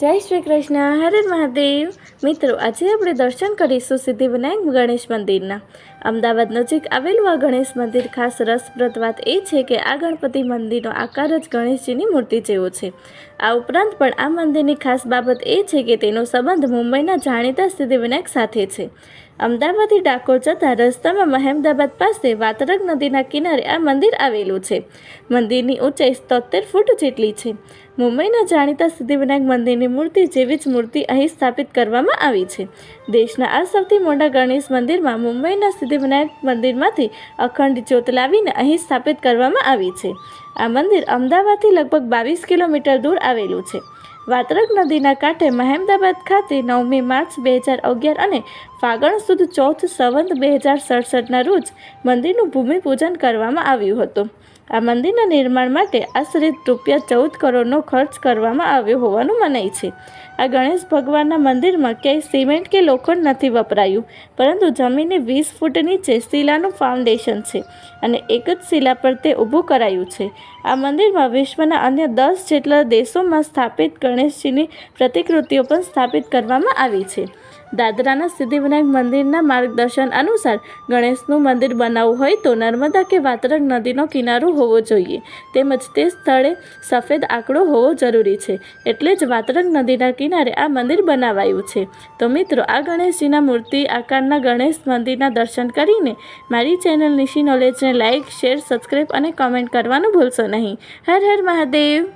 જય શ્રી કૃષ્ણ, હરે મહાદેવ. મિત્રો, આજે આપણે દર્શન કરીશું સિદ્ધિવિનાયક ગણેશ મંદિરના. અમદાવાદ નજીક આવેલું આ ગણેશ મંદિર ખાસ રસપ્રદ વાત એ છે કે આ ગણપતિ મંદિરનો આકાર જ ગણેશજીની મૂર્તિ જેવો છે. આ ઉપરાંત પણ આ મંદિરની ખાસ બાબત એ છે કે તેનો સંબંધ મુંબઈના જાણીતા સિદ્ધિવિનાયક સાથે છે. અમદાવાદથી ડાકોર જતા રસ્તામાં મહેમદાબાદ પાસે વાતરક નદીના કિનારે આ મંદિર આવેલું છે. મંદિરની ઊંચાઈ તોતેર ફૂટ જેટલી છે. મુંબઈના જાણીતા સિદ્ધિવિનાયક મંદિરની મૂર્તિ જેવી જ મૂર્તિ અહીં સ્થાપિત કરવામાં આવી છે. દેશના આ સૌથી મોટા ગણેશ મંદિરમાં મુંબઈના સિદ્ધિવિનાયક મંદિરમાંથી અખંડ જ્યોત લાવીને અહીં સ્થાપિત કરવામાં આવી છે. આ મંદિર અમદાવાદથી લગભગ બાવીસ કિલોમીટર દૂર આવેલું છે. વાત્રક નદીના કાંઠે મહેમદાબાદ ખાતે નવમી માર્ચ બે હજાર અગિયાર અને ફાગણ સુદ ચોથ સંવંત બે હજાર સડસઠના રોજ મંદિરનું ભૂમિપૂજન કરવામાં આવ્યું હતું. આ મંદિરના નિર્માણ માટે આશરે રૂપિયા ચૌદ કરોડનો ખર્ચ કરવામાં આવ્યો હોવાનું મનાય છે. આ ગણેશ ભગવાનના મંદિરમાં ક્યાંય સિમેન્ટ કે લોખંડ નથી વપરાયું, પરંતુ જમીનની વીસ ફૂટ નીચે શિલાનું ફાઉન્ડેશન છે અને એક જ શિલા પર તે ઊભું કરાયું છે. આ મંદિરમાં વિશ્વના અન્ય દસ જેટલા દેશોમાં સ્થાપિત ગણેશજીની પ્રતિકૃતિઓ પણ સ્થાપિત કરવામાં આવી છે. દાદરાના સિદ્ધિવિનાયક મંદિરના માર્ગદર્શન અનુસાર ગણેશનું મંદિર બનાવવું હોય તો નર્મદા કે વાતરક નદીનો કિનારો હોવો જોઈએ. તેમજ તે સ્થળે સફેદ આંકડો હોવો જરૂરી છે. એટલે જ વાતરક નદીના કિનારે આ મંદિર બનાવાયું છે. તો મિત્રો, આ ગણેશજીના મૂર્તિ, આકારના ગણેશ મંદિરના દર્શન કરીને મારી ચેનલ નિશી નોલેજને લાઇક શેર સબસ્ક્રાઈબ અને કમેન્ટ કરવાનું ભૂલશો નહીં. હર હર મહાદેવ!